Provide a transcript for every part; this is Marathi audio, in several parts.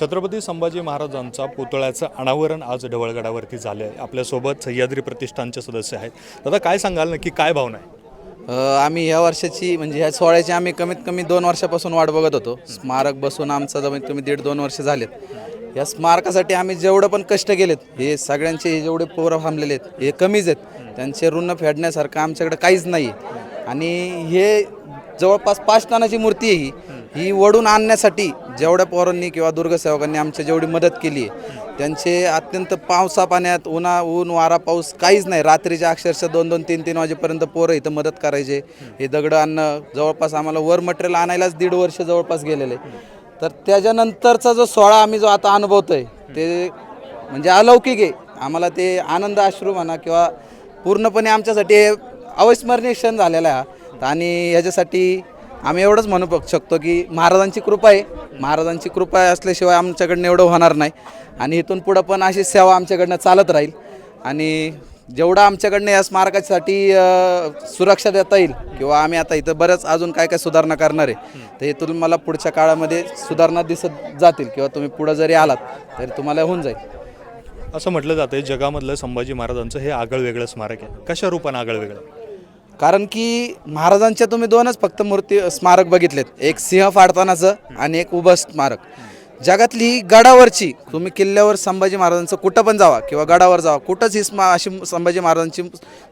छत्रपती संभाजी महाराजांचा पुतळ्याचं अनावरण आज ढवळगडावरती झालं आहे आपल्यासोबत सह्याद्री प्रतिष्ठानचे सदस्य आहेत. दादा काय सांगाल नक्की? काय भावना आहे? आम्ही ह्या वर्षाची म्हणजे ह्या सोहळ्याची आम्ही कमीत कमी दोन वर्षापासून वाट बघत होतो. स्मारक बसून आमचं कमीत कमी दीड दोन वर्ष झालेत. या स्मारकासाठी आम्ही जेवढं पण कष्ट केलेत हे सगळ्यांचे हे जेवढे पोरं थांबलेले आहेत हे कमीच आहेत. त्यांचे ऋण फेडण्यासारखं आमच्याकडे काहीच नाही आहे आणि हे जवळपास पाच टनाची मूर्ती आहे ही. ही वडून आणण्यासाठी जेवढ्या पोरांनी किंवा दुर्गसेवकांनी आमच्या जेवढी मदत केली आहे त्यांचे अत्यंत पावसा पाण्यात उन्हा ऊन वारा पाऊस काहीच नाही. रात्रीच्या अक्षरशः दोन दोन तीन तीन वाजेपर्यंत पोरं इथं मदत करायचे. हे दगडं आणणं जवळपास आम्हाला वर मटेरियल आणायलाच दीड वर्ष जवळपास गेलेले. तर त्याच्यानंतरचा जो सोहळा आम्ही जो आता अनुभवतो आहे ते म्हणजे अलौकिक आहे. आम्हाला ते आनंद आश्रू म्हणा किंवा पूर्णपणे आमच्यासाठी हे अविस्मरणीय क्षण झालेला आहे आणि ह्याच्यासाठी आम्ही एवढंच म्हणू शकतो की महाराजांची कृपा आहे. महाराजांची कृपा असल्याशिवाय आमच्याकडनं एवढं होणार नाही. आणि इथून पुढं पण अशी सेवा आमच्याकडनं चालत राहील. आणि जेवढं आमच्याकडनं या स्मारकासाठी सुरक्षा देता येईल किंवा आम्ही आता इथं बरंच अजून काय काय सुधारणा करणार आहे तर इथून मला पुढच्या काळामध्ये सुधारणा दिसत जातील किंवा तुम्ही पुढं जरी आलात तरी तुम्हाला होऊन जाईल. असं म्हटलं जातं आहे जगामधलं संभाजी महाराजांचं हे आगळ वेगळं स्मारक आहे. कशा रूपानं आगळ वेगळं कारण की महाराजांच्या तुम्ही दोनच फक्त मूर्ती स्मारक बघितलेत. एक सिंह फाडतानाचं आणि एक उभं स्मारक. जगातली ही गडावरची तुम्ही किल्ल्यावर संभाजी महाराजांचं कुठं पण जावा किंवा गडावर जावा कुठंच ही स्मा अशी संभाजी महाराजांची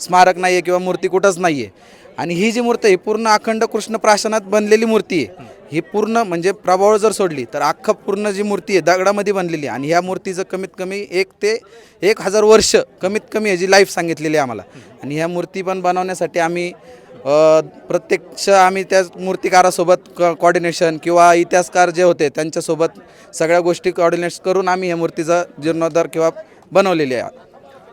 स्मारक नाही आहे किंवा मूर्ती कुठंच नाही आहे आणि ही जी मूर्ती आहे पूर्ण अखंड कृष्ण प्राशनात बनलेली मूर्ती आहे. ही पूर्ण म्हणजे प्रभाव जर सोडली तर अख्खं पूर्ण जी मूर्ती आहे दगडामध्ये बनलेली आणि ह्या मूर्तीचं कमीत कमी एक ते एक हजार वर्ष कमीत कमी ह्याची लाईफ सांगितलेली आहे आम्हाला. आणि ह्या मूर्ती पण बनवण्यासाठी आम्ही प्रत्यक्ष आम्ही त्या मूर्तिकारासोबत क कॉर्डिनेशन किंवा इतिहासकार जे होते त्यांच्यासोबत सगळ्या गोष्टी कॉर्डिनेट्स करून आम्ही ह्या मूर्तीचा जीर्णोद्धार किंवा बनवलेली आहे.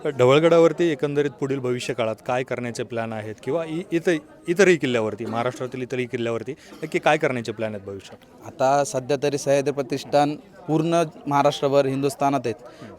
ढवळगडावरती एकंदरीत पुढील भविष्य काळात काय करण्याचे प्लॅन आहेत किंवा इ इतर इतरही किल्ल्यावरती महाराष्ट्रातील इतरही किल्ल्यावरती नक्की काय करण्याचे प्लॅन आहेत भविष्यात? आता सध्या तरी सह्याद्री प्रतिष्ठान पूर्ण महाराष्ट्रभर हिंदुस्थानात आहेत.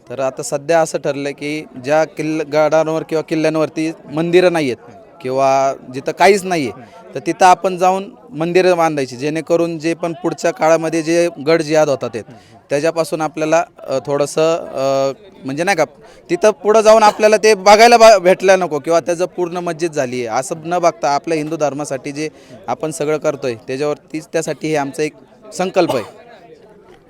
तर आता सध्या असं ठरलं की ज्या किल्ल गडांवर किंवा किल्ल्यांवरती मंदिरं नाही आहेत किंवा जिथं काहीच नाही आहे तर तिथं आपण जाऊन मंदिरं बांधायची जेणेकरून जे पण पुढच्या काळामध्ये जे गड जिहाद होतात आहेत त्याच्यापासून आपल्याला थोडंसं म्हणजे नाही का तिथं पुढं जाऊन आपल्याला ते बघायला बा भेटलं नको किंवा त्याचं पूर्ण मस्जिद झाली आहे असं न बघता आपल्या हिंदू धर्मासाठी जे आपण सगळं करतोय त्याच्यावरतीच त्यासाठी हे आमचा एक संकल्प आहे.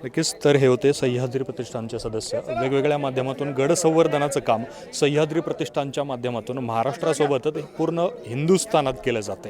नक्कीच तर हे होते सह्याद्री प्रतिष्ठानचे सदस्य. वेगवेगळ्या माध्यमातून गड संवर्धनाचं काम सह्याद्री प्रतिष्ठानच्या माध्यमातून महाराष्ट्रासोबतच पूर्ण हिंदुस्थानात केलं जाते.